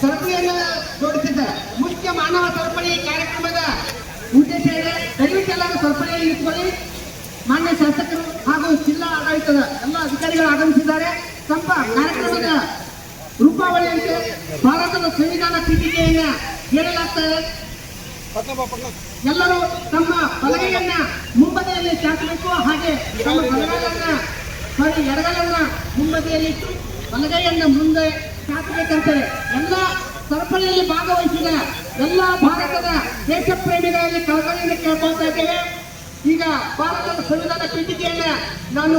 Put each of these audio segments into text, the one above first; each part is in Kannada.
ಸರಪಳಿಯನ್ನು ಜೋಡಿಸಿದ್ದಾರೆ. ಮುಖ್ಯ ಮಾನವ ಸರಪಣಿ ಕಾರ್ಯಕ್ರಮದ ಉದ್ದೇಶ ಇದೆ. ದಯವಿಟ್ಟು ಎಲ್ಲರೂ ಸರಪಳಿಯಲ್ಲಿ ನಿಂತ್ಕೊಳ್ಳಿ. ಮಾನ್ಯ ಶಾಸಕರು ಹಾಗೂ ಜಿಲ್ಲಾ ಆಡಳಿತದ ಎಲ್ಲ ಅಧಿಕಾರಿಗಳು ಆಗಮಿಸಿದ್ದಾರೆ. ತಮ್ಮ ಕಾರ್ಯಕ್ರಮದ ರೂಪಾವಳಿಯಂತೆ ಭಾರತದ ಸಂವಿಧಾನ ಪೀಠಿಕೆಯನ್ನ ಹೇಳಲಾಗ್ತದೆ ಎಲ್ಲರೂ ತಮ್ಮ ಬಲಗೈಯನ್ನ ಮುಂಬದಿಯಲ್ಲಿ ಚಾಚಬೇಕು. ಹಾಗೆ ತಮ್ಮ ಬಲಗಾಲನ್ನ ಎಡಗಾಲನ್ನ ಮುಂಬದಿಯಲ್ಲಿ ಇಟ್ಟು ಬಲಗೈಯನ್ನ ಮುಂದೆ ಚಾಚಬೇಕಂತಾರೆ ಎಲ್ಲ ಸರಪಳಿಯಲ್ಲಿ ಭಾಗವಹಿಸಿದ ಎಲ್ಲ ಭಾರತದ ದೇಶ ಪ್ರೇಮಿಗಳಲ್ಲಿ ಕಳಕಳಿಯನ್ನು ಕೇಳ್ಕೊಳ್ತಾ ಇದ್ದೇವೆ. ಈಗ ಭಾರತದ ಸಂವಿಧಾನ ಪೀಠಿಕೆಯನ್ನ ನಾನು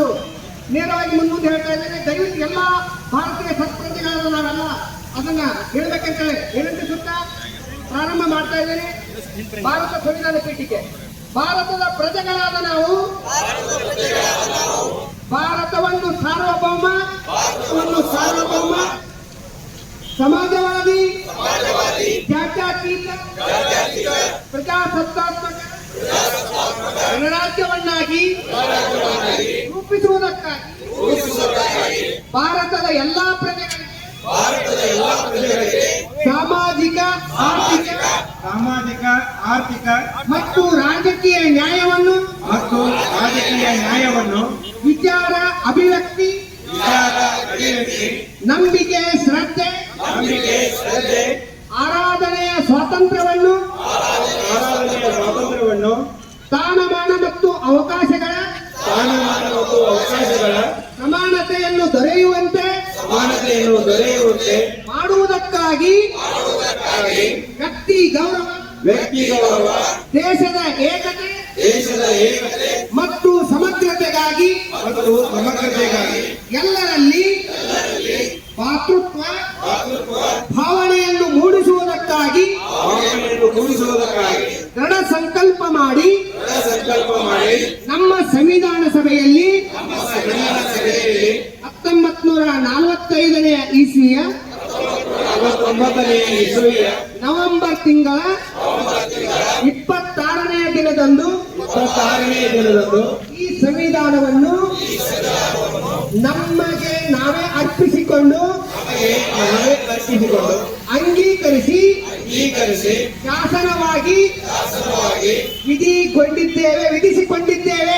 ನೇರವಾಗಿ ಮುಂದೆ ಹೇಳ್ತಾ ಇದ್ದೇನೆ. ದಯವಿಟ್ಟು ಎಲ್ಲ ಭಾರತೀಯ ಸತ್ಪ್ರತಿಗಳನ್ನು ನಾವೆಲ್ಲ ಅದನ್ನ ಹೇಳ್ಬೇಕಂತ ವಿನಂತಿಸುತ್ತಾ ಪ್ರಾರಂಭ ಮಾಡ್ತಾ ಇದ್ದೇನೆ. ಭಾರತ ಸಂವಿಧಾನ ಪೀಠಿಕೆ. ಭಾರತದ ಪ್ರಜೆಗಳಾದ ನಾವು ಭಾರತವನ್ನು ಸಾರ್ವಭೌಮ ಭಾರತವನ್ನು ಸಾರ್ವಭೌಮ ಸಮಾಜವಾದಿ. ಜಾತ್ಯತೀತ. ಪ್ರಜಾಸತ್ತಾತ್ಮಕ. ಗಣರಾಜ್ಯವನ್ನಾಗಿ ರೂಪಿಸುವುದಕ್ಕಾಗಿ ಭಾರತದ ಎಲ್ಲಾ ಪ್ರಜೆಗಳಿಗೆ ಸಾಮಾಜಿಕ ಆರ್ಥಿಕ ಸಾಮಾಜಿಕ ಆರ್ಥಿಕ ಮತ್ತು ರಾಜಕೀಯ ನ್ಯಾಯವನ್ನು ಸಮಾನತೆಯನ್ನು ದೊರೆಯುವಂತೆ ಮಾಡುವುದಕ್ಕಾಗಿ ವ್ಯಕ್ತಿ ಗೌರವ ವ್ಯಕ್ತಿ ಗೌರವ ದೇಶದ ಏಕತೆ ದೇಶದ ಏಕತೆ ಮತ್ತು ಸಮಗ್ರತೆಗಾಗಿ ಮತ್ತು ಸಮಗ್ರತೆಗಾಗಿ ಎಲ್ಲರಲ್ಲಿ ಸಭೆಯಲ್ಲಿ ಹತ್ತೊಂಬತ್ ನೂರ ನಲವತ್ತೈದನೇ ಇಸಿಯ ನವೆಂಬರ್ ತಿಂಗಳ ಇಪ್ಪತ್ತಾರನೆಯ ದಿನದಂದು ಇಪ್ಪತ್ತಾರನೇ ದಿನದಂದು ಈ ಸಂವಿಧಾನವನ್ನು ನಮಗೆ ನಾವೇ ಅರ್ಪಿಸಿಕೊಂಡು ಅರ್ಪಿಸಿಕೊಂಡು ಅಂಗೀಕರಿಸಿ ಶಾಸನವಾಗಿ ವಿಧಿಗೊಂಡಿದ್ದೇವೆ ವಿಧಿಸಿಕೊಂಡಿದ್ದೇವೆ.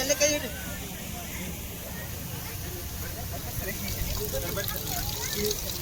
ಎಲ್ಲ ಕೈ ಇಡ್ರಿ Thank you.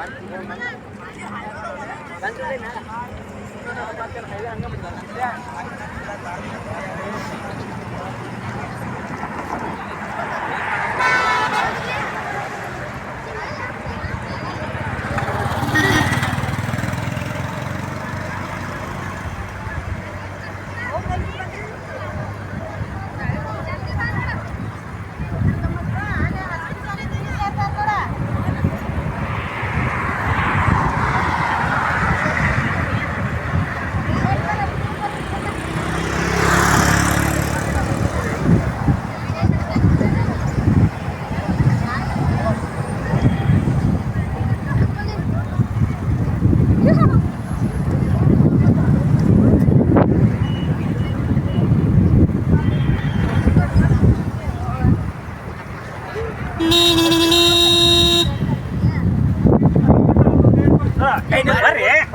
ಬಂದ್ರೆ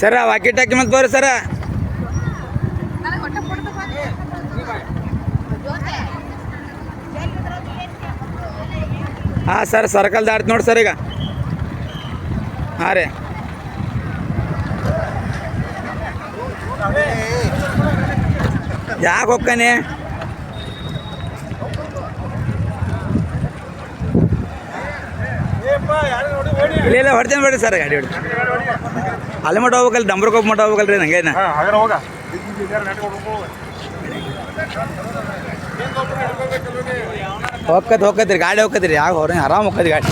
ಸರ ವಾಕಿ ಟಾಕಿ ಮತ್ತೆ ಬರ್ರಿ ಸರ ಹಾಂ ಸರ್ ಸರ್ಕಲ್ ದಾಡ್ತು ನೋಡಿ ಸರ್ ಈಗ ಹಾಂ ರೀ ಯಾಕೆ ಹೋಗ್ತಾನೆ ಇಲ್ಲ ಇಲ್ಲ ಹೊಡ್ತೇನೆ ಬೇಡ ಸರ್ ಗಾಡಿ ಹೊಡ್ತೀನಿ. ಅಲ್ಲಿ ಮಟ್ಟ ಹೋಗ್ಬೇಕಲ್ಲ ಡಂಬ್ರಕೊಪ್ಪ ಮಟ್ಟ ಹೋಗ್ಬೇಕಲ್ರಿ ನಂಗೇನ ಹೋಗ್ಕತ್ ಹೋಗ್ಕತ್ರಿ ಗಾಡಿ ಹೋಗ್ಕತ್ರಿ ಯಾವ ಹೊರ ಆರಾಮ್ ಹೋಗ್ಕತಿ ಗಾಡಿ.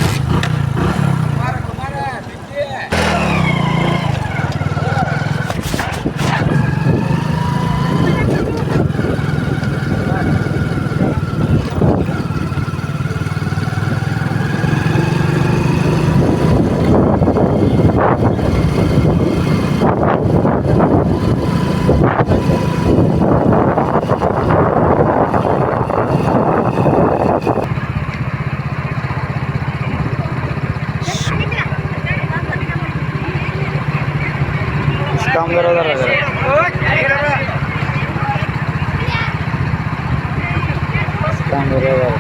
ಕಾಮಗಾರ ಅದಾರ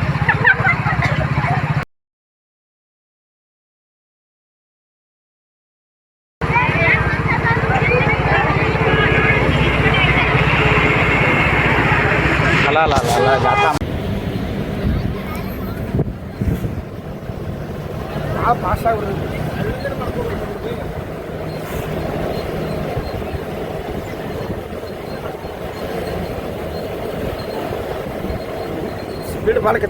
ಅಲ್ಲ ಅಲ್ಲ ಅಲ್ಲ ಅಲ್ಲ ಜಾತ வீடு பாலக்கத்தில்